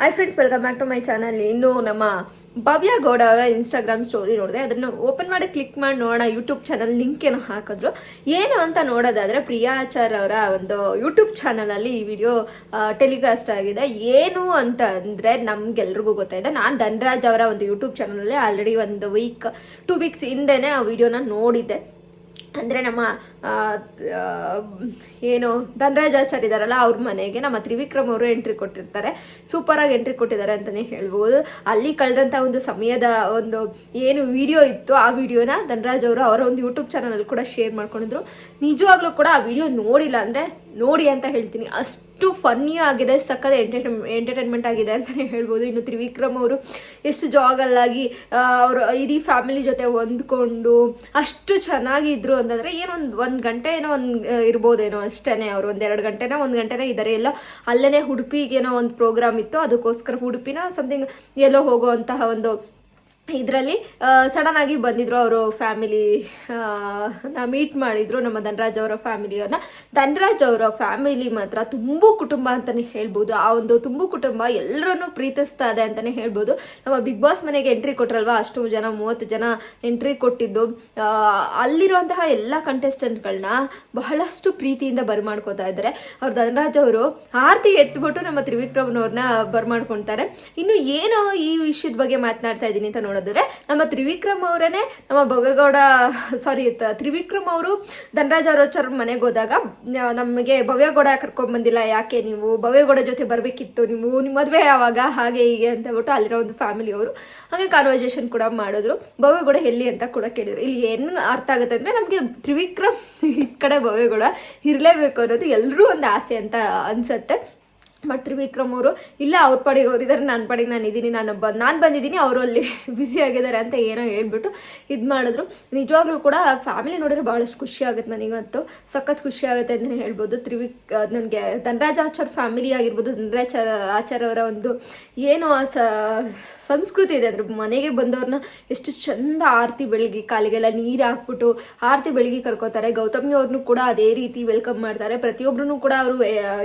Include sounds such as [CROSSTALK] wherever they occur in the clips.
Hi friends welcome back to my channel ಇನ್ನು ನಮ್ಮ ಭವ್ಯ Gowda Instagram story ನೋಡಿದೆ. ಅದನ್ನು ಓಪನ್ ಮಾಡಿ ಕ್ಲಿಕ್ ಮಾಡಿ ನೋಡೋಣ. ಯೂಟ್ಯೂಬ್ ಚಾನಲ್ ಲಿಂಕ್ ಏನೋ ಹಾಕಿದ್ರು. ಏನು ಅಂತ ನೋಡೋದಾದ್ರೆ ಪ್ರಿಯಾ ಆಚಾರ್ ಅವರ ಒಂದು ಯೂಟ್ಯೂಬ್ ಚಾನಲಲ್ಲಿ ಈ ವಿಡಿಯೋ ಟೆಲಿಕಾಸ್ಟ್ ಆಗಿದೆ. ಏನು ಅಂತ ಅಂದರೆ ನಮ್ಗೆಲ್ರಿಗೂ ಗೊತ್ತಾಯ್ತು. ನಾನು ಧನ್ರಾಜ್ ಅವರ ಒಂದು ಯೂಟ್ಯೂಬ್ ಚಾನಲ್ ಅಲ್ಲಿ ಆಲ್ರೆಡಿ ಒಂದು ವೀಕ್ ಟೂ ವೀಕ್ಸ್ ಹಿಂದೆನೆ ಆ ವಿಡಿಯೋನ ನೋಡಿದ್ದೆ. ಅಂದರೆ ನಮ್ಮ ಏನು ಧನರಾಜಾಚಾರ್ಯ ಇದ್ದಾರಲ್ಲ ಅವ್ರ ಮನೆಗೆ, ನಮ್ಮ ತ್ರಿವಿಕ್ರಮ್ ಅವರು ಎಂಟ್ರಿ ಕೊಟ್ಟಿರ್ತಾರೆ. ಸೂಪರ್ ಆಗಿ ಎಂಟ್ರಿ ಕೊಟ್ಟಿದ್ದಾರೆ ಅಂತಲೇ ಹೇಳ್ಬೋದು. ಅಲ್ಲಿ ಕಳೆದಂಥ ಒಂದು ಸಮಯದ ಒಂದು ಏನು ವಿಡಿಯೋ ಇತ್ತು, ಆ ವಿಡಿಯೋನ ಧನರಾಜ್ ಅವರು ಅವರ ಒಂದು ಯೂಟ್ಯೂಬ್ ಚಾನಲಲ್ಲಿ ಕೂಡ ಶೇರ್ ಮಾಡ್ಕೊಂಡಿದ್ರು. ನಿಜವಾಗ್ಲೂ ಕೂಡ ಆ ವಿಡಿಯೋ ನೋಡಿಲ್ಲ ಅಂದರೆ ನೋಡಿ ಅಂತ ಹೇಳ್ತೀನಿ. ಅಷ್ಟು ಫನ್ನಿ ಆಗಿದೆ, ಸಖತ್ ಎಂಟರ್ಟೈನ್ ಎಂಟರ್ಟೈನ್ಮೆಂಟ್ ಆಗಿದೆ ಅಂತಲೇ ಹೇಳ್ಬೋದು. ಇನ್ನು ತ್ರಿವಿಕ್ರಮ್ ಅವರು ಎಷ್ಟು ಜಾಗಲ್ಲಾಗಿ ಅವರು ಇಡೀ ಫ್ಯಾಮಿಲಿ ಜೊತೆ ಹೊಂದ್ಕೊಂಡು ಅಷ್ಟು ಚೆನ್ನಾಗಿದ್ರು ಅಂತಂದರೆ ಏನೋ ಒಂದು ಒಂದು ಗಂಟೆ ಏನೋ ಒಂದು ಇರ್ಬೋದೇನೋ ಅಷ್ಟೇ ಅವರು. ಒಂದೆರಡು ಗಂಟೆನ ಒಂದು ಗಂಟೆನೇ ಇದ್ದಾರೆ ಎಲ್ಲ ಅಲ್ಲೇ ಉಡುಪಿಗೇನೋ ಒಂದು ಪ್ರೋಗ್ರಾಮ್ ಇತ್ತು. ಅದಕ್ಕೋಸ್ಕರ ಉಡುಪಿನ ಸಮಥಿಂಗ್ ಎಲ್ಲೋ ಹೋಗುವಂತಹ ಒಂದು ಇದರಲ್ಲಿ ಸಡನ್ ಆಗಿ ಬಂದಿದ್ರು ಅವರು ಫ್ಯಾಮಿಲಿ ನಾ ಮೀಟ್ ಮಾಡಿದ್ರು ನಮ್ಮ ಧನರಾಜ್ ಅವರ ಫ್ಯಾಮಿಲಿಯನ್ನ ಧನರಾಜ್ ಅವರ ಫ್ಯಾಮಿಲಿ ಮಾತ್ರ ತುಂಬು ಕುಟುಂಬ ಅಂತಾನೆ ಹೇಳ್ಬೋದು. ಆ ಒಂದು ತುಂಬು ಕುಟುಂಬ ಎಲ್ಲರನ್ನು ಪ್ರೀತಿಸ್ತಾ ಇದೆ ಅಂತಾನೆ ಹೇಳ್ಬೋದು. ನಮ್ಮ ಬಿಗ್ ಬಾಸ್ ಮನೆಗೆ ಎಂಟ್ರಿ ಕೊಟ್ರಲ್ವಾ? ಅಷ್ಟು ಜನ, ಮೂವತ್ತು ಜನ ಎಂಟ್ರಿ ಕೊಟ್ಟಿದ್ದು. ಅಲ್ಲಿರುವಂತಹ ಎಲ್ಲ ಕಂಟೆಸ್ಟೆಂಟ್ಗಳನ್ನ ಬಹಳಷ್ಟು ಪ್ರೀತಿಯಿಂದ ಬರ್ಮಾಡ್ಕೋತಾ ಇದ್ದಾರೆ. ಅವ್ರ ಧನರಾಜ್ ಅವರು ಆರತಿ ಎತ್ಬಿಟ್ಟು ನಮ್ಮ ತ್ರಿವಿಕ್ರಮ್ನವ್ರನ್ನ ಬರ್ಮಾಡ್ಕೊಂತಾರೆ. ಇನ್ನು ಏನು ಈ ವಿಷಯದ ಬಗ್ಗೆ ಮಾತನಾಡ್ತಾ ಇದ್ದೀನಿ ಅಂತ ನೋಡಿದ್ರೆ ನಮ್ಮ ತ್ರಿವಿಕ್ರಮ್ ಅವರೇನೆ, ನಮ್ಮ ಭವ್ಯಗೌಡ ಸಾರಿ ತ್ರಿವಿಕ್ರಮ್ ಅವರು ಧನರಾಜ್ ಅವರ ಮನೆಗೆ ಹೋದಾಗ ನಮಗೆ ಭವ್ಯಗೌಡ ಕರ್ಕೊಂಡ್ ಬಂದಿಲ್ಲ, ಯಾಕೆ ನೀವು ಭವ್ಯಗೌಡ ಜೊತೆ ಬರಬೇಕಿತ್ತು, ನೀವು ನಿಮ್ಮ ಮದುವೆ ಯಾವಾಗ, ಹಾಗೆ ಹೀಗೆ ಅಂತ ಹೇಳ್ಬಿಟ್ಟು ಅಲ್ಲಿರೋ ಒಂದು ಫ್ಯಾಮಿಲಿ ಅವರು ಹಾಗೆ ಕಾನ್ವರ್ಸೇಷನ್ ಕೂಡ ಮಾಡಿದ್ರು. ಭವ್ಯಗೌಡ ಎಲ್ಲಿ ಅಂತ ಕೂಡ ಕೇಳಿದ್ರು. ಇಲ್ಲಿ ಏನು ಅರ್ಥ ಆಗುತ್ತೆ ಅಂದ್ರೆ ನಮಗೆ ತ್ರಿವಿಕ್ರಮ್ ಈ ಕಡೆ ಭವ್ಯಗೌಡ ಇರಲೇಬೇಕು ಅನ್ನೋದು ಎಲ್ಲರೂ ಒಂದು ಆಸೆ ಅಂತ ಅನ್ಸತ್ತೆ. ಬಟ್ ತ್ರಿವಿಕ್ರಮ್ ಅವರು, ಇಲ್ಲ ಅವ್ರ ಪಾಡಿಗೆ ಅವ್ರು ಇದ್ದಾರೆ ನನ್ನ ಪಾಡಿಗೆ ನಾನು ಇದ್ದೀನಿ ನಾನು ಬ, ನಾನು ಬಂದಿದ್ದೀನಿ ಅವರು ಅಲ್ಲಿ [LAUGHS] ಬ್ಯುಸಿ ಆಗಿದ್ದಾರೆ ಅಂತ ಏನೋ ಹೇಳ್ಬಿಟ್ಟು ಇದು ಮಾಡಿದ್ರು. ನಿಜವಾಗ್ಲೂ ಕೂಡ ಫ್ಯಾಮಿಲಿ ನೋಡಿದ್ರೆ ಭಾಳಷ್ಟು ಖುಷಿ ಆಗುತ್ತೆ ನನಗಂತೂ. ಸಖತ್ ಖುಷಿ ಆಗುತ್ತೆ ಅಂತಲೇ ಹೇಳ್ಬೋದು. ತ್ರಿವಿಕ್ ನನಗೆ ಧನರಾಜ್ ಆಚಾರ್ ಫ್ಯಾಮಿಲಿ ಆಗಿರ್ಬೋದು. ಧನರಾಜ್ ಆಚಾರ್ ಅವರ ಒಂದು ಏನು ಸ, ಸಂಸ್ಕೃತಿ ಇದೆ. ಅದ್ರ ಮನೆಗೆ ಬಂದವ್ರನ್ನ ಎಷ್ಟು ಚಂದ ಆರತಿ ಬೆಳಗಿ, ಕಾಲಿಗೆಲ್ಲ ನೀರು ಹಾಕ್ಬಿಟ್ಟು ಆರತಿ ಬೆಳಗ್ಗೆ ಕರ್ಕೋತಾರೆ. ಗೌತಮಿ ಅವ್ರನ್ನೂ ಕೂಡ ಅದೇ ರೀತಿ ವೆಲ್ಕಮ್ ಮಾಡ್ತಾರೆ. ಪ್ರತಿಯೊಬ್ಬರನ್ನು ಕೂಡ ಅವರು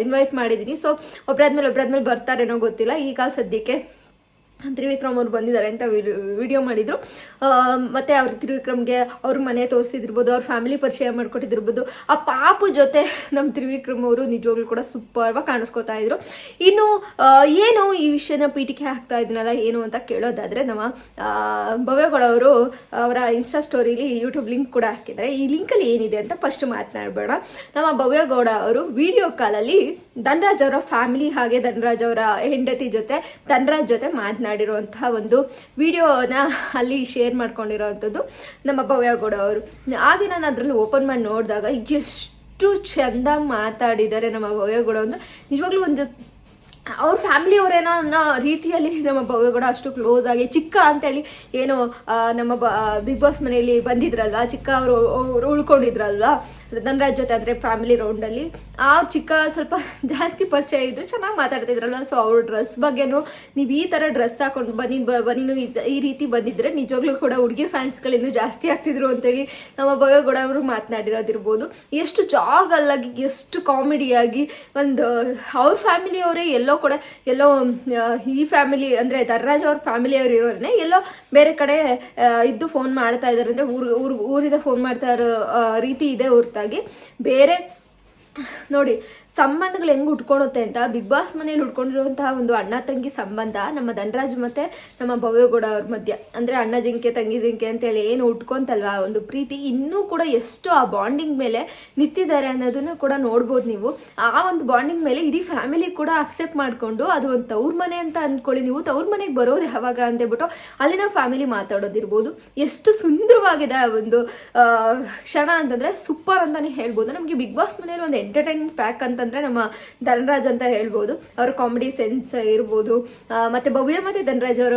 ಇನ್ವೈಟ್ ಮಾಡಿದ್ದೀನಿ ಸೊ ಒಬ್ರಾದ್ಮೇಲೆ ಒಬ್ಬರಾದ್ಮೇಲೆ ಬರ್ತಾರೇನೋ ಗೊತ್ತಿಲ್ಲ. ಈಗ ಸದ್ಯಕ್ಕೆ ತ್ರಿವಿಕ್ರಮ್ ಅವ್ರು ಬಂದಿದ್ದಾರೆ ಅಂತ ವಿಡಿಯೋ ಮಾಡಿದ್ರು. ಮತ್ತೆ ಅವ್ರ ತ್ರಿವಿಕ್ರಮ್ಗೆ ಅವ್ರ ಮನೆ ತೋರಿಸಿದಿರ್ಬೋದು ಅವ್ರ ಫ್ಯಾಮಿಲಿ ಪರಿಚಯ ಮಾಡ್ಕೊಟ್ಟಿದ್ದಿರ್ಬೋದು. ಆ ಪಾಪು ಜೊತೆ ನಮ್ಮ ತ್ರಿವಿಕ್ರಮ್ ಅವರು ನಿಜವಾಗ್ಲೂ ಕೂಡ ಸೂಪರ್ವಾಗಿ ಕಾಣಿಸ್ಕೊತಾ ಇದ್ರು. ಇನ್ನು ಏನು ಈ ವಿಷಯನ ಪೀಠಿಕೆ ಹಾಕ್ತಾ ಇದ್ನಲ್ಲ, ಏನು ಅಂತ ಕೇಳೋದಾದ್ರೆ ನಮ್ಮ ಭವ್ಯಗಳವರು ಅವರು ಇನ್ಸ್ಟಾ ಸ್ಟೋರಿಲಿ ಯೂಟ್ಯೂಬ್ ಲಿಂಕ್ ಕೂಡ ಹಾಕಿದ್ದಾರೆ. ಈ ಲಿಂಕಲ್ಲಿ ಏನಿದೆ ಅಂತ ಫಸ್ಟ್ ಮಾತನಾಡಬೇಡ. ನಮ್ಮ ಭವ್ಯಗೌಡ ಅವರು ವಿಡಿಯೋ ಕಾಲಲ್ಲಿ ಧನ್ರಾಜ್ ಅವರ ಫ್ಯಾಮಿಲಿ ಹಾಗೆ ಧನರಾಜ್ ಅವರ ಹೆಂಡತಿ ಜೊತೆ, ಧನರಾಜ್ ಜೊತೆ ಮಾತನಾಡಿರುವಂತಹ ಒಂದು ವಿಡಿಯೋನ ಅಲ್ಲಿ ಶೇರ್ ಮಾಡ್ಕೊಂಡಿರೋವಂಥದ್ದು ನಮ್ಮ ಭವ್ಯಗೌಡ ಅವರು. ಹಾಗೆ ನಾನು ಅದರಲ್ಲಿ ಓಪನ್ ಮಾಡಿ ನೋಡಿದಾಗ ಎಷ್ಟು ಚಂದ ಮಾತಾಡಿದ್ದಾರೆ ನಮ್ಮ ಭವ್ಯಗೌಡ ಅಂದ್ರೆ. ನಿಜವಾಗ್ಲೂ ಒಂದು ಅವ್ರ ಫ್ಯಾಮಿಲಿ ಅವರೇನೋ ಅನ್ನೋ ರೀತಿಯಲ್ಲಿ ನಮ್ಮ ಭವ್ಯಗೌಡ ಅಷ್ಟು ಕ್ಲೋಸ್ ಆಗಿ ಚಿಕ್ಕ ಅಂತೇಳಿ ಏನು ನಮ್ಮ ನಮ್ಮ ಬಿಗ್ ಬಾಸ್ ಮನೆಯಲ್ಲಿ ಬಂದಿದ್ರಲ್ವ, ಚಿಕ್ಕ ಅವರು ಉಳ್ಕೊಂಡಿದ್ರಲ್ವಾ, ಧನರಾಜ್ ಜೊತೆ ಅಂದರೆ ಫ್ಯಾಮಿಲಿ ರೌಂಡಲ್ಲಿ ಆ ಚಿಕ್ಕ ಸ್ವಲ್ಪ ಜಾಸ್ತಿ ಪರಿಚಯ ಇದ್ರು, ಚೆನ್ನಾಗಿ ಮಾತಾಡ್ತಿದ್ರಲ್ವ ಸೊ ಅವ್ರ ಡ್ರೆಸ್ ಬಗ್ಗೆನೂ ನೀವು ಈ ಥರ ಡ್ರೆಸ್ ಹಾಕೊಂಡು ಬನ್ನಿ, ಬ- ಬನ್ನಿನು ಈ ರೀತಿ ಬಂದಿದ್ರೆ ನಿಜವಾಗ್ಲೂ ಕೂಡ ಹುಡುಗಿ ಫ್ಯಾನ್ಸ್ಗಳು ಜಾಸ್ತಿ ಆಗ್ತಿದ್ರು ಅಂತೇಳಿ ನಮ್ಮ ಭವ್ಯಗೌಡ ಅವರು ಮಾತನಾಡಿರೋದಿರ್ಬೋದು. ಎಷ್ಟು ಜಾಗಲ್ಲಾಗಿ, ಎಷ್ಟು ಕಾಮಿಡಿಯಾಗಿ ಒಂದು, ಅವ್ರ ಫ್ಯಾಮಿಲಿ ಅವರೇ ಎಲ್ಲೋ ಕೂಡ ಎಲ್ಲೋ ಈ ಫ್ಯಾಮಿಲಿ ಅಂದ್ರೆ ಧರ್ರಾಜ್ ಅವ್ರ ಫ್ಯಾಮಿಲಿ ಅವ್ರು ಇರೋರನ್ನೇ ಎಲ್ಲೋ ಬೇರೆ ಕಡೆ ಇದ್ದು ಫೋನ್ ಮಾಡ್ತಾ ಇದಾರೆ ಅಂದ್ರೆ ಊರು ಊರು, ಊರಿಂದ ಫೋನ್ ಮಾಡ್ತಾ ಇರೋ ರೀತಿ ಇದೆ ಹೊರತಾಗಿ. ಬೇರೆ, ನೋಡಿ ಸಂಬಂಧಗಳು ಹೆಂಗ್ ಉಟ್ಕೊಳುತ್ತೆ ಅಂತ, ಬಿಗ್ ಬಾಸ್ ಮನೇಲಿ ಉಟ್ಕೊಂಡಿರುವಂತಹ ಒಂದು ಅಣ್ಣ ತಂಗಿ ಸಂಬಂಧ, ನಮ್ಮ ಧನರಾಜ್ ಮತ್ತೆ ನಮ್ಮ ಭವ್ಯಗೌಡ ಅವ್ರ ಮಧ್ಯ. ಅಂದ್ರೆ ಅಣ್ಣ ಜಿಂಕೆ, ತಂಗಿ ಜಿಂಕೆ ಅಂತೇಳಿ ಏನು ಉಟ್ಕೊಂತಲ್ವಾ ಒಂದು ಪ್ರೀತಿ, ಇನ್ನೂ ಕೂಡ ಎಷ್ಟು ಆ ಬಾಂಡಿಂಗ್ ಮೇಲೆ ನಿಂತಿದ್ದಾರೆ ಅನ್ನೋದನ್ನು ಕೂಡ ನೋಡ್ಬೋದು ನೀವು. ಆ ಒಂದು ಬಾಂಡಿಂಗ್ ಮೇಲೆ ಇಡೀ ಫ್ಯಾಮಿಲಿ ಕೂಡ ಅಕ್ಸೆಪ್ಟ್ ಮಾಡಿಕೊಂಡು ಅದು ಒಂದು ತವ್ರ ಮನೆ ಅಂತ ಅಂದ್ಕೊಳ್ಳಿ ನೀವು. ತವ್ರ ಮನೆಗೆ ಬರೋದು ಯಾವಾಗ ಅಂತೇಳ್ಬಿಟ್ಟು ಅಲ್ಲಿನ ಫ್ಯಾಮಿಲಿ ಮಾತಾಡೋದಿರ್ಬೋದು. ಎಷ್ಟು ಸುಂದರವಾಗಿದೆ ಆ ಒಂದು ಕ್ಷಣ ಅಂತಂದ್ರೆ ಸೂಪರ್ ಅಂತಾನೆ ಹೇಳ್ಬೋದು. ನಮಗೆ ಬಿಗ್ ಬಾಸ್ ಮನೇಲಿ ಒಂದು ಎಂಟರ್ಟೈನ್ಮೆಂಟ್ ಪ್ಯಾಕ್ ಅಂತಂದ್ರೆ ನಮ್ಮ ಧನರಾಜ್ ಅಂತ ಹೇಳ್ಬೋದು, ಅವ್ರ ಕಾಮಿಡಿ ಸೆನ್ಸ್ ಇರ್ಬೋದು ಮತ್ತೆ ಭವ್ಯ ಮತ್ತೆ ಧನರಾಜ್ ಅವರ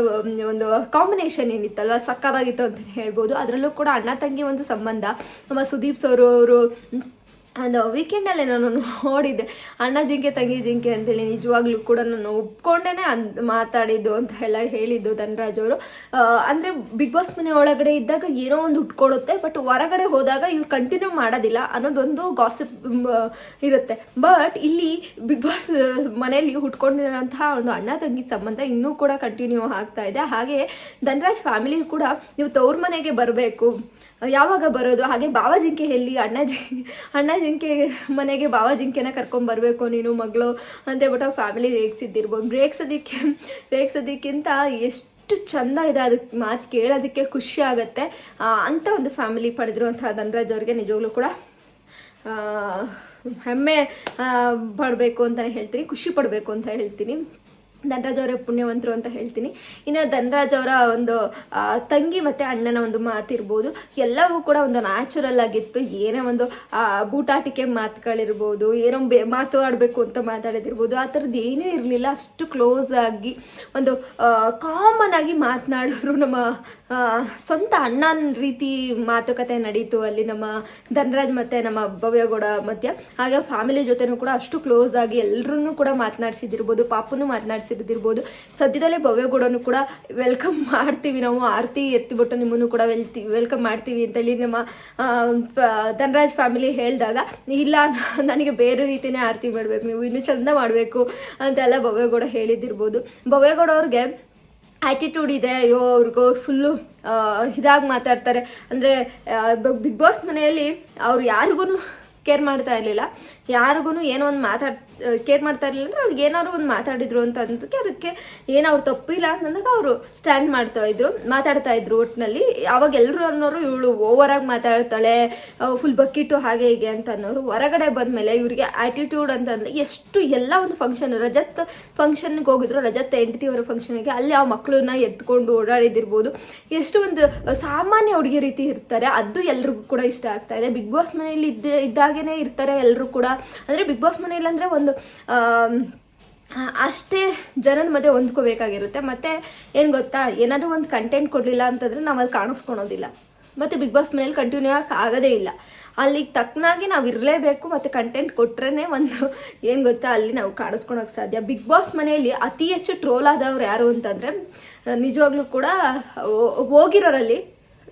ಒಂದು ಕಾಂಬಿನೇಷನ್ ಏನಿತ್ತಲ್ವಾ ಸಕ್ಕದಾಗಿತ್ತು ಅಂತ ಹೇಳ್ಬೋದು. ಅದರಲ್ಲೂ ಕೂಡ ಅಣ್ಣ ತಂಗಿ ಒಂದು ಸಂಬಂಧ, ನಮ್ಮ ಸುದೀಪ್ ಸರ್ ಅವರು ಒಂದು ವೀಕೆಂಡಲ್ಲೇ ನಾನು ನೋಡಿದ್ದೆ. ಅಣ್ಣ ಜಿಂಕೆ, ತಂಗಿ ಜಿಂಕೆ ಅಂತೇಳಿ ನಿಜವಾಗ್ಲೂ ಕೂಡ ನಾನು ಒಪ್ಕೊಂಡೇನೆ ಅಂದ್ ಮಾತಾಡಿದ್ದು ಅಂತ ಎಲ್ಲ ಹೇಳಿದ್ದು ಧನರಾಜ್ ಅವರು. ಅಂದರೆ ಬಿಗ್ ಬಾಸ್ ಮನೆ ಒಳಗಡೆ ಇದ್ದಾಗ ಏನೋ ಒಂದು ಉಟ್ಕೊಡುತ್ತೆ ಬಟ್ ಹೊರಗಡೆ ಹೋದಾಗ ಇವ್ರು ಕಂಟಿನ್ಯೂ ಮಾಡೋದಿಲ್ಲ ಅನ್ನೋದೊಂದು ಗಾಸಿಪ್ ಇರುತ್ತೆ. ಬಟ್ ಇಲ್ಲಿ ಬಿಗ್ ಬಾಸ್ ಮನೆಯಲ್ಲಿ ಹುಟ್ಕೊಂಡಿರೋಂತಹ ಒಂದು ಅಣ್ಣ, ತಂಗಿ ಸಂಬಂಧ ಇನ್ನೂ ಕೂಡ ಕಂಟಿನ್ಯೂ ಆಗ್ತಾ ಇದೆ. ಹಾಗೆ ಧನರಾಜ್ ಫ್ಯಾಮಿಲಿ ಕೂಡ ನೀವು ತವ್ರ ಮನೆಗೆ ಬರಬೇಕು. ಯಾವಾಗ ಬರೋದು? ಹಾಗೆ ಬಾವ ಜಿಂಕೆ ಎಲ್ಲಿ? ಅಣ್ಣ ಜಿ, ಅಣ್ಣ ಜಿಂಕೆ ಮನೆಗೆ ಬಾವ ಜಿಂಕೆನ ಕರ್ಕೊಂಬರ್ಬೇಕು ನೀನು ಮಗಳು ಅಂತೇಳ್ಬಿಟ್ಟು ಫ್ಯಾಮಿಲಿ ರೇಗ್ಸಿದ್ದಿರ್ಬೋದು. ರೇಗ್ಸೋದಕ್ಕೆ, ರೇಗ್ಸೋದಕ್ಕಿಂತ ಎಷ್ಟು ಚಂದ ಇದೆ ಅದಕ್ಕೆ ಮಾತು ಕೇಳೋದಕ್ಕೆ ಖುಷಿ ಆಗುತ್ತೆ. ಅಂತ ಒಂದು ಫ್ಯಾಮಿಲಿ ಪಡೆದಿರುವಂತಹ ಧನರಾಜ್ ಅವ್ರಿಗೆ ನಿಜವಾಗ್ಲೂ ಕೂಡ ಹೆಮ್ಮೆ ಪಡಬೇಕು ಅಂತಲೇ ಹೇಳ್ತೀನಿ, ಖುಷಿ ಪಡಬೇಕು ಅಂತ ಹೇಳ್ತೀನಿ. ಧನರಾಜ್ ಅವರೇ ಪುಣ್ಯವಂತರು ಅಂತ ಹೇಳ್ತೀನಿ. ಇನ್ನು ಧನರಾಜ್ ಅವರ ಒಂದು ತಂಗಿ ಮತ್ತು ಅಣ್ಣನ ಒಂದು ಮಾತಿರ್ಬೋದು. ಎಲ್ಲವೂ ಕೂಡ ಒಂದು ನ್ಯಾಚುರಲ್ ಆಗಿತ್ತು. ಏನೇ ಒಂದು ಬೂಟಾಟಿಕೆ ಮಾತುಗಳಿರ್ಬೋದು, ಏನೋ ಬೇ, ಮಾತಾಡಬೇಕು ಅಂತ ಮಾತಾಡೋದಿರ್ಬೋದು, ಆ ಥರದ್ದು ಏನೂ ಇರಲಿಲ್ಲ. ಅಷ್ಟು ಕ್ಲೋಸ್ ಆಗಿ ಒಂದು ಕಾಮನ್ ಆಗಿ ಮಾತನಾಡಿದ್ರು ನಮ್ಮ ಸ್ವಂತ ಅಣ್ಣನ ರೀತಿ ಮಾತುಕತೆ ನಡೀತು ಅಲ್ಲಿ ನಮ್ಮ ಧನರಾಜ್ ಮತ್ತೆ ನಮ್ಮ ಭವ್ಯಗೌಡ ಮಧ್ಯ. ಹಾಗೆ ಫ್ಯಾಮಿಲಿ ಜೊತೆನೂ ಕೂಡ ಅಷ್ಟು ಕ್ಲೋಸ್ ಆಗಿ ಎಲ್ಲರನ್ನೂ ಕೂಡ ಮಾತನಾಡಿಸಿದಿರ್ಬೋದು, ಪಾಪನು ಮಾತನಾಡಿಸಿದಿರ್ಬೋದು. ಸದ್ಯದಲ್ಲೇ ಭವ್ಯಗೌಡನು ಕೂಡ ವೆಲ್ಕಮ್ ಮಾಡ್ತೀವಿ ನಾವು, ಆರತಿ ಎತ್ತಿಬಿಟ್ಟು ನಿಮ್ಮನ್ನು ಕೂಡ ವೆಲ್ತಿ ವೆಲ್ಕಮ್ ಮಾಡ್ತೀವಿ ಅಂತೇಳಿ ನಮ್ಮ ಧನರಾಜ್ ಫ್ಯಾಮಿಲಿ ಹೇಳಿದಾಗ, ಇಲ್ಲ ನನಗೆ ಬೇರೆ ರೀತಿನೇ ಆರತಿ ಮಾಡಬೇಕು, ನೀವು ಇನ್ನೂ ಚಂದ ಮಾಡಬೇಕು ಅಂತೆಲ್ಲ ಭವ್ಯಗೌಡ ಹೇಳಿದ್ದಿರ್ಬೋದು ಭವ್ಯಗೌಡ ಅವ್ರಿಗೆ ಆ್ಯಟಿಟ್ಯೂಡ್ ಇದೆ ಅಯ್ಯೋ ಅವ್ರಿಗೂ ಫುಲ್ಲು ಇದಾಗಿ ಮಾತಾಡ್ತಾರೆ. ಅಂದರೆ ಬಿಗ್ ಬಾಸ್ ಮನೆಯಲ್ಲಿ ಅವ್ರು ಯಾರಿಗೂ ಕೇರ್ ಮಾಡ್ತಾ ಇರಲಿಲ್ಲ. ಯಾರಿಗೂ ಏನೋ ಒಂದು ಮಾತಾಡ್ ಕೇರ್ ಮಾಡ್ತಾ ಇರಲಿಲ್ಲ ಅಂದ್ರೆ ಅವ್ರಿಗೆ ಏನಾದ್ರು ಒಂದು ಮಾತಾಡಿದ್ರು ಅಂತ ಅಂದಕ್ಕೆ ಅದಕ್ಕೆ ಏನು ಅವ್ರು ತಪ್ಪಿಲ್ಲ ಅಂತಂದಾಗ ಅವರು ಸ್ಟ್ಯಾಂಡ್ ಮಾಡ್ತಾ ಇದ್ರು, ಮಾತಾಡ್ತಾ ಇದ್ರು ಒಟ್ಟಿನಲ್ಲಿ ಅವಾಗ ಎಲ್ಲರೂ ಅನ್ನೋರು ಇವಳು ಓವರ್ ಆಗಿ ಮಾತಾಡ್ತಾಳೆ ಫುಲ್ ಬಕ್ಕಿಟ್ಟು ಹಾಗೆ ಹೀಗೆ ಅಂತ ಅನ್ನೋರು ಹೊರಗಡೆ ಬಂದಮೇಲೆ ಇವರಿಗೆ ಆ್ಯಟಿಟ್ಯೂಡ್ ಅಂತಂದರೆ ಎಷ್ಟು ಎಲ್ಲ ಒಂದು ಫಂಕ್ಷನ್ ರಜತ್ ಫಂಕ್ಷನ್ಗೆ ಹೋಗಿದ್ರು, ರಜತ್ ಹೆಂಡತಿಯವರ ಫಂಕ್ಷನ್ಗೆ ಅಲ್ಲಿ ಆ ಮಕ್ಕಳನ್ನ ಎತ್ಕೊಂಡು ಓಡಾಡಿದಿರ್ಬೋದು. ಎಷ್ಟು ಒಂದು ಸಾಮಾನ್ಯ ಹುಡುಗಿ ರೀತಿ ಇರ್ತಾರೆ, ಅದು ಎಲ್ರಿಗೂ ಕೂಡ ಇಷ್ಟ ಆಗ್ತಾ ಇದೆ. ಬಿಗ್ ಬಾಸ್ ಮನೆಯಲ್ಲಿ ಇದ್ದ ಇದ್ದಾಗೇನೆ ಇರ್ತಾರೆ ಎಲ್ಲರೂ ಕೂಡ. ಅಂದರೆ ಬಿಗ್ ಬಾಸ್ ಮನೇಲಿ ಅಂದರೆ ಒಂದು ಅಷ್ಟೇ ಜನದ ಮಧ್ಯೆ ಹೊಂದ್ಕೋಬೇಕಾಗಿರುತ್ತೆ. ಮತ್ತು ಏನು ಗೊತ್ತಾ? ಏನಾದರೂ ಒಂದು ಕಂಟೆಂಟ್ ಕೊಡಲಿಲ್ಲ ಅಂತಂದರೆ ನಾವು ಅಲ್ಲಿ ಕಾಣಿಸ್ಕೊಳೋದಿಲ್ಲ. ಮತ್ತು ಬಿಗ್ ಬಾಸ್ ಮನೇಲಿ ಕಂಟಿನ್ಯೂ ಆಗಿ ಆಗೋದೇ ಇಲ್ಲ. ಅಲ್ಲಿಗೆ ತಕ್ಕನಾಗಿ ನಾವು ಇರಲೇಬೇಕು ಮತ್ತು ಕಂಟೆಂಟ್ ಕೊಟ್ರೇ ಒಂದು, ಏನು ಗೊತ್ತಾ? ಅಲ್ಲಿ ನಾವು ಕಾಣಿಸ್ಕೊಳಕ್ಕೆ ಸಾಧ್ಯ. ಬಿಗ್ ಬಾಸ್ ಮನೆಯಲ್ಲಿ ಅತಿ ಹೆಚ್ಚು ಟ್ರೋಲ್ ಆದವ್ರು ಯಾರು ಅಂತಂದರೆ, ನಿಜವಾಗ್ಲೂ ಕೂಡ ಹೋಗಿರೋರಲ್ಲಿ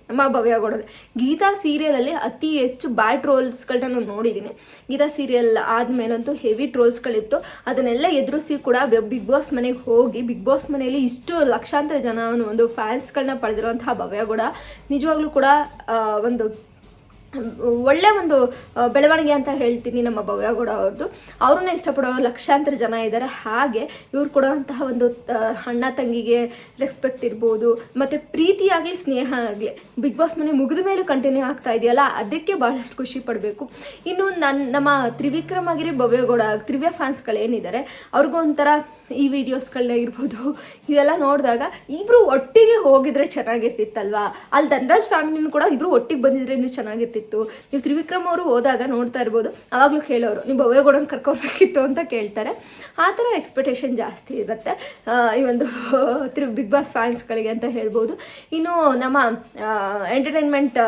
ನಮ್ಮ ಭವ್ಯಗೌಡದೆ ಗೀತಾ ಸೀರಿಯಲಲ್ಲಿ ಅತಿ ಹೆಚ್ಚು ಬ್ಯಾಡ್ ಟ್ರೋಲ್ಸ್ಗಳನ್ನ ನಾನು ನೋಡಿದ್ದೀನಿ ಗೀತಾ ಸೀರಿಯಲ್ ಆದಮೇಲಂತೂ ಹೆವಿ ಟ್ರೋಲ್ಸ್ಗಳಿತ್ತು ಅದನ್ನೆಲ್ಲ ಎದುರಿಸಿ ಕೂಡ ಬಿಗ್ ಬಾಸ್ ಮನೆಗೆ ಹೋಗಿ ಬಿಗ್ ಬಾಸ್ ಮನೆಯಲ್ಲಿ ಇಷ್ಟು ಲಕ್ಷಾಂತರ ಜನ ಒಂದು ಫ್ಯಾನ್ಸ್ಗಳನ್ನ ಪಡೆದಿರುವಂತಹ ಭವ್ಯಗೌಡ ನಿಜವಾಗ್ಲೂ ಕೂಡ ಒಂದು ಒಳ್ಳೆ ಒಂದು ಬೆಳವಣಿಗೆ ಅಂತ ಹೇಳ್ತೀನಿ ನಮ್ಮ ಭವ್ಯಗೌಡ ಅವ್ರದ್ದು ಅವ್ರನ್ನ ಇಷ್ಟಪಡೋ ಲಕ್ಷಾಂತರ ಜನ ಇದ್ದಾರೆ ಹಾಗೆ ಇವ್ರು ಕೊಡುವಂತಹ ಒಂದು ಅಣ್ಣ ತಂಗಿಗೆ ರೆಸ್ಪೆಕ್ಟ್ ಇರ್ಬೋದು, ಮತ್ತು ಪ್ರೀತಿಯಾಗಲಿ ಸ್ನೇಹ ಆಗಲಿ ಬಿಗ್ ಬಾಸ್ ಮನೆ ಮುಗಿದ ಮೇಲೆ ಕಂಟಿನ್ಯೂ ಆಗ್ತಾ ಇದೆಯಲ್ಲ, ಅದಕ್ಕೆ ಭಾಳಷ್ಟು ಖುಷಿ ಪಡಬೇಕು. ಇನ್ನು ನನ್ನ ನಮ್ಮ ತ್ರಿವಿಕ್ರಮ್ ಆಗಿರಿ ಭವ್ಯಗೌಡ, ತ್ರಿವ್ಯ ಫ್ಯಾನ್ಸ್ಗಳೇನಿದ್ದಾರೆ ಅವ್ರಿಗೂ ಒಂಥರ ಈ ವಿಡಿಯೋಸ್ಗಳನ್ನ ಇರ್ಬೋದು. ಇದೆಲ್ಲ ನೋಡಿದಾಗ ಇಬ್ರು ಒಟ್ಟಿಗೆ ಹೋಗಿದ್ರೆ ಚೆನ್ನಾಗಿರ್ತಿತ್ತಲ್ವಾ? ಅಲ್ಲಿ ಧನರಾಜ್ ಫ್ಯಾಮಿಲಿನೂ ಕೂಡ ಇಬ್ರು ಒಟ್ಟಿಗೆ ಬಂದಿದ್ರೆ ಇನ್ನೂ ಚೆನ್ನಾಗಿರ್ತಿತ್ತು. ನೀವು ತ್ರಿವಿಕ್ರಮ್ ಅವರು ಹೋದಾಗ ನೋಡ್ತಾ ಇರ್ಬೋದು. ಅವಾಗಲೂ ಕೇಳೋರು, ನೀವು ಭವ್ಯಗೌಡನ ಕರ್ಕೊಬೇಕಿತ್ತು ಅಂತ ಕೇಳ್ತಾರೆ. ಆ ಥರ ಎಕ್ಸ್ಪೆಕ್ಟೇಷನ್ ಜಾಸ್ತಿ ಇರುತ್ತೆ. ಈ ಒಂದು [LAUGHS] ತ್ರಿ ಬಿಗ್ ಬಾಸ್ ಫ್ಯಾನ್ಸ್ಗಳಿಗೆ ಅಂತ ಹೇಳ್ಬೋದು. ಇನ್ನು ನಮ್ಮ ಎಂಟರ್ಟೈನ್ಮೆಂಟ್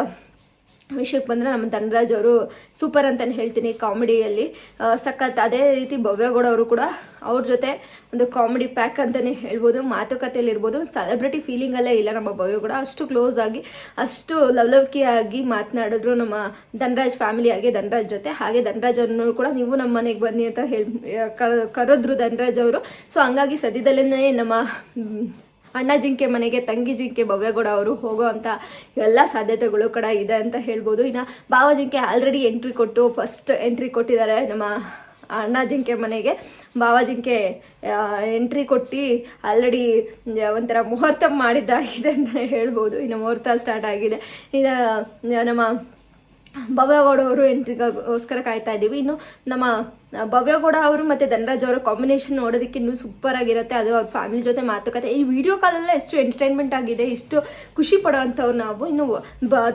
ವಿಷಯಕ್ಕೆ ಬಂದರೆ ನಮ್ಮ ಧನರಾಜ್ ಅವರು ಸೂಪರ್ ಅಂತಲೇ ಹೇಳ್ತೀನಿ ಕಾಮಿಡಿಯಲ್ಲಿ. ಸಖತ್, ಅದೇ ರೀತಿ ಭವ್ಯಗೌಡ ಅವರು ಕೂಡ ಅವ್ರ ಜೊತೆ ಒಂದು ಕಾಮಿಡಿ ಪ್ಯಾಕ್ ಅಂತಲೇ ಹೇಳ್ಬೋದು, ಮಾತುಕತೆಯಲ್ಲಿ ಇರ್ಬೋದು ಸೆಲೆಬ್ರಿಟಿ ಫೀಲಿಂಗಲ್ಲೇ ಇಲ್ಲ ನಮ್ಮ ಭವ್ಯಗೌಡ ಅಷ್ಟು ಕ್ಲೋಸ್ ಆಗಿ, ಅಷ್ಟು ಲವಲವಿಕೆಯಾಗಿ ಮಾತನಾಡಿದ್ರು ನಮ್ಮ ಧನರಾಜ್ ಫ್ಯಾಮಿಲಿ ಆಗಿ ಧನರಾಜ್ ಜೊತೆ. ಹಾಗೆ ಧನರಾಜ್ ಅವ್ರನ್ನೂ ಕೂಡ ನೀವು ನಮ್ಮ ಮನೆಗೆ ಬನ್ನಿ ಅಂತ ಹೇಳಿ ಕರೆದ್ರು ಧನರಾಜ್ ಅವರು. ಸೊ ಹಂಗಾಗಿ ಸದ್ಯದಲ್ಲೇ ನಮ್ಮ ಅಣ್ಣ ಜಿಂಕೆ ಮನೆಗೆ, ತಂಗಿ ಜಿಂಕೆ, ಭವ್ಯಗೌಡ ಅವರು ಹೋಗೋ ಅಂತ ಎಲ್ಲ ಸಾಧ್ಯತೆಗಳು ಕೂಡ ಇದೆ ಅಂತ ಹೇಳ್ಬೋದು. ಇನ್ನು ಬಾವ ಜಿಂಕೆ ಆಲ್ರೆಡಿ ಎಂಟ್ರಿ ಕೊಟ್ಟು ಫಸ್ಟ್ ಎಂಟ್ರಿ ಕೊಟ್ಟಿದ್ದಾರೆ ನಮ್ಮ ಅಣ್ಣ ಜಿಂಕೆ ಮನೆಗೆ. ಬಾವ ಜಿಂಕೆ ಎಂಟ್ರಿ ಕೊಟ್ಟು ಆಲ್ರೆಡಿ ಒಂಥರ ಮುಹೂರ್ತ ಮಾಡಿದ್ದಾಗಿದೆ ಅಂತ ಹೇಳ್ಬೋದು. ಇನ್ನು ಮುಹೂರ್ತ ಸ್ಟಾರ್ಟ್ ಆಗಿದೆ. ಇನ್ನು ನಮ್ಮ ಭವ್ಯಗೌಡ ಅವರು ಎಂಟ್ರಿಗೋಸ್ಕರ ಕಾಯ್ತಾ ಇದ್ದೀವಿ. ಇನ್ನು ನಮ್ಮ ಭವ್ಯ ಕೂಡ ಅವರು ಮತ್ತೆ ಧನರಾಜ್ ಅವರ ಕಾಂಬಿನೇಷನ್ ನೋಡೋದಕ್ಕೆ ಇನ್ನೂ ಸೂಪರ್ ಆಗಿರುತ್ತೆ. ಅದು ಅವ್ರ ಫ್ಯಾಮಿಲಿ ಜೊತೆ ಮಾತುಕತೆ. ಈ ವಿಡಿಯೋ ಕಾಲೆಲ್ಲ ಎಷ್ಟು ಎಂಟರ್ಟೈನ್ಮೆಂಟ್ ಆಗಿದೆ, ಇಷ್ಟು ಖುಷಿ ಪಡೋವಂಥವ್ರು ನಾವು. ಇನ್ನು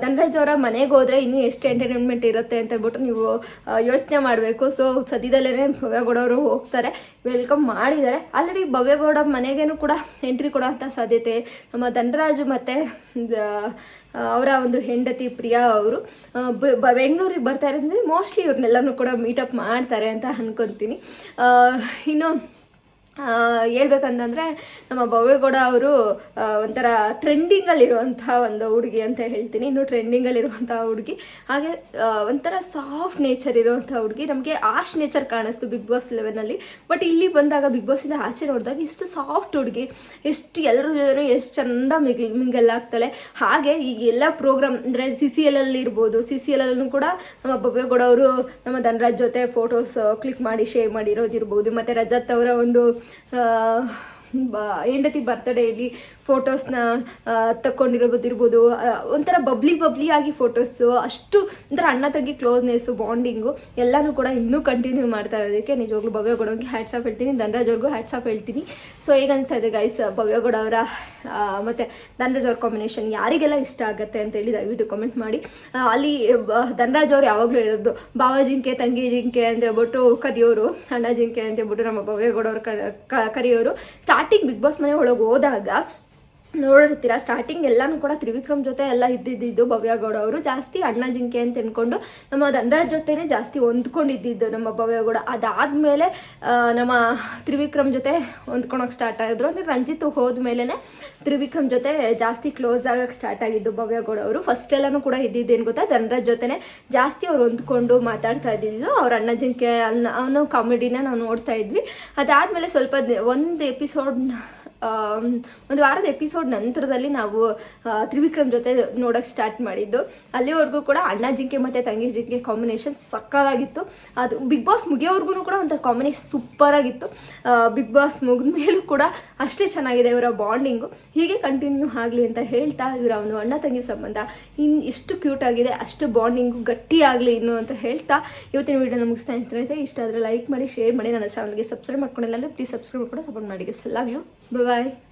ಧನರಾಜ್ ಅವರ ಮನೆಗೆ ಹೋದ್ರೆ ಇನ್ನೂ ಎಷ್ಟು ಎಂಟರ್ಟೈನ್ಮೆಂಟ್ ಇರುತ್ತೆ ಅಂತ ಹೇಳ್ಬಿಟ್ಟು ನೀವು ಯೋಚನೆ ಮಾಡಬೇಕು. ಸೊ ಸದ್ಯದಲ್ಲೇ ಭವ್ಯಗೌಡ ಅವರು ಹೋಗ್ತಾರೆ. ವೆಲ್ಕಮ್ ಮಾಡಿದ್ದಾರೆ. ಆಲ್ರೆಡಿ ಭವ್ಯಗೌಡ ಮನೆಗೇನು ಕೂಡ ಎಂಟ್ರಿ ಕೊಡೋಂಥ ಸಾಧ್ಯತೆ ನಮ್ಮ ಧನರಾಜು ಮತ್ತು ಅವರ ಒಂದು ಹೆಂಡತಿ ಪ್ರಿಯಾ ಅವರು ಬೆಂಗಳೂರಿಗೆ ಬರ್ತಾ ಇರೋದ್ರೆ ಮೋಸ್ಟ್ಲಿ ಇವ್ರನ್ನೆಲ್ಲನೂ ಕೂಡ ಮೀಟಪ್ ಮಾಡ್ತಾರೆ ಅಂತ ಅನ್ಕೊತೀನಿ. ಆ, ಇನ್ನು ಹೇಳ್ಬೇಕಂತಂದ್ರೆ ನಮ್ಮ ಭವ್ಯಗೌಡ ಅವರು ಒಂಥರ ಟ್ರೆಂಡಿಂಗಲ್ಲಿರುವಂಥ ಒಂದು ಹುಡುಗಿ ಅಂತ ಹೇಳ್ತೀನಿ. ಇನ್ನು ಟ್ರೆಂಡಿಂಗಲ್ಲಿರುವಂಥ ಹುಡುಗಿ. ಹಾಗೆ ಒಂಥರ ಸಾಫ್ಟ್ ನೇಚರ್ ಇರುವಂಥ ಹುಡುಗಿ. ನಮಗೆ ಆರ್ಷ್ ನೇಚರ್ ಕಾಣಿಸ್ತು ಬಿಗ್ ಬಾಸ್ ಲೆವೆನಲ್ಲಿ ಬಟ್ ಇಲ್ಲಿ ಬಂದಾಗ ಬಿಗ್ ಬಾಸಿಂದ ಆಚೆ ನೋಡಿದಾಗ ಇಷ್ಟು ಸಾಫ್ಟ್ ಹುಡುಗಿ, ಎಷ್ಟು ಎಲ್ಲರ ಜೊತೆ ಎಷ್ಟು ಚಂದ ಮಿಗಿಲ್, ಮಿಂಗಲ್ ಆಗ್ತಾಳೆ. ಹಾಗೆ ಈ ಎಲ್ಲ ಪ್ರೋಗ್ರಾಮ್ ಅಂದರೆ ಸಿ ಸಿ ಎಲ್ ಅಲ್ಲಿ ಇರ್ಬೋದು. ಸಿ ಸಿ ಎಲ್ ಅಲ್ಲೂ ಕೂಡ ನಮ್ಮ ಭವ್ಯಗೌಡ ಅವರು ನಮ್ಮ ಧನರಾಜ್ ಜೊತೆ ಫೋಟೋಸ್ ಕ್ಲಿಕ್ ಮಾಡಿ ಶೇರ್ ಮಾಡಿರೋದಿರ್ಬೋದು ಮತ್ತು ರಜತ್ ಅವರ ಒಂದು ಹೆಂಡತಿ ಬರ್ತ್ಡೇಲಿ ಫೋಟೋಸ್ನ ತಗೊಂಡಿರೋದಿರ್ಬೋದು ಆ, ಒಂಥರ ಬಬ್ಲಿ ಬಬ್ಲಿ ಆಗಿ ಫೋಟೋಸು ಅಷ್ಟು ಒಂಥರ ಅಣ್ಣ ತಂಗಿ ಕ್ಲೋಸ್ನೆಸ್ಸು ಬಾಂಡಿಂಗು ಎಲ್ಲನೂ ಕೂಡ ಇನ್ನೂ ಕಂಟಿನ್ಯೂ ಮಾಡ್ತಾ ಇರೋದಕ್ಕೆ ನಿಜವಾಗ್ಲೂ ಭವ್ಯಗೌಡಗೆ ಹ್ಯಾಟ್ಸ್ ಆಫ್ ಹೇಳ್ತೀನಿ ಧನರಾಜ್ ಅವ್ರಿಗೂ ಹ್ಯಾಟ್ಸ್ ಆಫ್ ಹೇಳ್ತೀನಿ. ಸೊ ಹೇಗೆ ಅನಿಸ್ತಾ ಇದೆ ಗೈಸ್ ಭವ್ಯಗೌಡ ಅವರ ಮತ್ತು ಧನರಾಜ್ ಅವ್ರ ಕಾಂಬಿನೇಷನ್ ಯಾರಿಗೆಲ್ಲ ಇಷ್ಟ ಆಗುತ್ತೆ ಅಂತೇಳಿ ದಯವಿಟ್ಟು ಕಮೆಂಟ್ ಮಾಡಿ. ಅಲ್ಲಿ ಧನರಾಜ್ ಅವ್ರು ಯಾವಾಗಲೂ ಹೇಳೋದು ಬಾವ ಜಿಂಕೆ ತಂಗಿ ಜಿಂಕೆ ಅಂತ ಹೇಳ್ಬಿಟ್ಟು ಕರಿಯೋರು ಅಣ್ಣ ಜಿಂಕೆ ಅಂತ ಹೇಳ್ಬಿಟ್ಟು ನಮ್ಮ ಭವ್ಯಗೌಡ ಅವರು ಕರಿಯೋರು. ಸ್ಟಾರ್ಟಿಂಗ್ ಬಿಗ್ ಬಾಸ್ ಮನೆ ಒಳಗೆ ಹೋದಾಗ ನೋಡಿರ್ತೀರಾ? ಸ್ಟಾರ್ಟಿಂಗ್ ಎಲ್ಲಾನು ಕೂಡ ತ್ರಿವಿಕ್ರಮ್ ಜೊತೆ ಎಲ್ಲ ಇದ್ದಿದ್ದು ಭವ್ಯಗೌಡ ಅವರು. ಜಾಸ್ತಿ ಅಣ್ಣ ಜಿಂಕೆ ಅಂತ ಅನ್ಕೊಂಡು ನಮ್ಮ ಧನರಾಜ್ ಜೊತೆನೆ ಜಾಸ್ತಿ ಹೊಂದ್ಕೊಂಡಿದ್ದು ನಮ್ಮ ಭವ್ಯಗೌಡ ಅದಾದ್ಮೇಲೆ ನಮ್ಮ ತ್ರಿವಿಕ್ರಮ್ ಜೊತೆ ಹೊಂದ್ಕೊಳಕ್ ಸ್ಟಾರ್ಟ್ ಆಗಿದ್ರು. ಅಂದ್ರೆ ರಂಜಿತ್ ಹೋದ್ಮೇಲೆ ತ್ರಿವಿಕ್ರಮ್ ಜೊತೆ ಜಾಸ್ತಿ ಕ್ಲೋಸ್ ಆಗಕ್ಕೆ ಸ್ಟಾರ್ಟ್ ಆಗಿದ್ದು ಭವ್ಯಗೌಡ ಅವರು. ಫಸ್ಟ್ ಎಲ್ಲಾನು ಕೂಡ ಇದ್ದಿದ್ದು ಏನು ಗೊತ್ತಾ? ಧನರಾಜ್ ಜೊತೆನೆ ಜಾಸ್ತಿ ಅವ್ರು ಹೊಂದ್ಕೊಂಡು ಮಾತಾಡ್ತಾ ಇದ್ದಿದ್ದು. ಅವ್ರ ಅಣ್ಣ ಜಿಂಕೆ ಅನ್ನ ಅವನು ಕಾಮಿಡಿನ ನಾವು ನೋಡ್ತಾ ಇದ್ವಿ. ಅದಾದ್ಮೇಲೆ ಸ್ವಲ್ಪ ಒಂದ್ ಎಪಿಸೋಡ್ ಒಂದು ವಾರದ ಎಪಿಸೋಡ್ ನಂತರದಲ್ಲಿ ನಾವು ತ್ರಿವಿಕ್ರಮ್ ಜೊತೆ ನೋಡೋಕೆ ಸ್ಟಾರ್ಟ್ ಮಾಡಿದ್ದು. ಅಲ್ಲಿವರೆಗೂ ಕೂಡ ಅಣ್ಣ ಜಿಂಕೆ ಮತ್ತು ತಂಗಿ ಜಿಂಕೆ ಕಾಂಬಿನೇಷನ್ ಸಕ್ಕದಾಗಿತ್ತು. ಅದು ಬಿಗ್ ಬಾಸ್ ಮುಗಿಯೋವರೆಗೂ ಕೂಡ ಒಂಥರ ಕಾಂಬಿನೇಷನ್ ಸೂಪರ್ ಆಗಿತ್ತು. ಬಿಗ್ ಬಾಸ್ ಮುಗಿದ ಮೇಲೂ ಕೂಡ ಅಷ್ಟೇ ಚೆನ್ನಾಗಿದೆ ಇವರ ಬಾಂಡಿಂಗು ಹೀಗೆ ಕಂಟಿನ್ಯೂ ಆಗಲಿ ಅಂತ ಹೇಳ್ತಾ ಇವರ ಒಂದು ಅಣ್ಣ ತಂಗಿ ಸಂಬಂಧ. ಇನ್ನು ಎಷ್ಟು ಕ್ಯೂಟ್ ಆಗಿದೆ, ಅಷ್ಟು ಬಾಂಡಿಂಗು ಗಟ್ಟಿ ಆಗಲಿ ಇನ್ನು ಅಂತ ಹೇಳ್ತಾ ಇವತ್ತಿನ ವಿಡಿಯೋ ಮುಗಿಸ್ತಾ ಇರ್ತಾರೆ ಇಷ್ಟ ಆದರೆ ಲೈಕ್ ಮಾಡಿ ಶೇರ್ ಮಾಡಿ. ನನ್ನ ಚಾನಲ್ಗೆ ಸಬ್ಸ್ಕ್ರೈಬ್ ಮಾಡ್ಕೊಂಡಿಲ್ಲ ಪ್ಲೀಸ್ ಸಬ್ಸ್ಕ್ರೈಬ್ ಕೂಡ ಸಪೋರ್ಟ್ ಮಾಡಿ ಲವ್ ಯು Bye bye.